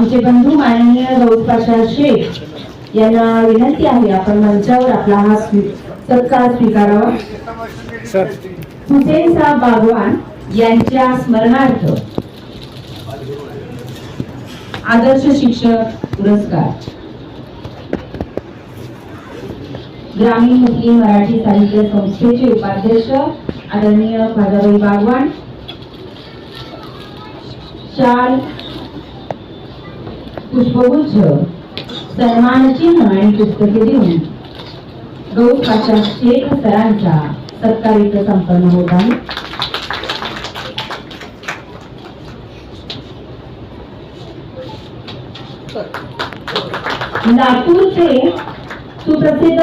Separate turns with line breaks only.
Gauss Pasha Shaikh यांना विनंती आहे आपण मंचावर आपला हा सत्कार स्वीकारावा. हुसेन साहेब बागवान यांच्या स्मरणार्थ आदर्श शिक्षक पुरस्कार. ग्रामीण मुस्लिम मराठी साहित्य संस्थेचे उपाध्यक्ष आदरणीय खाजाबाई बागवान शाल पुष्पगुच्छ सन्मानचिन्ह आणि पुस्तके देऊन गौस पाशा शेख सरांचा सत्कारित संपन्न होत आहे. लातूरचे सुप्रसिद्ध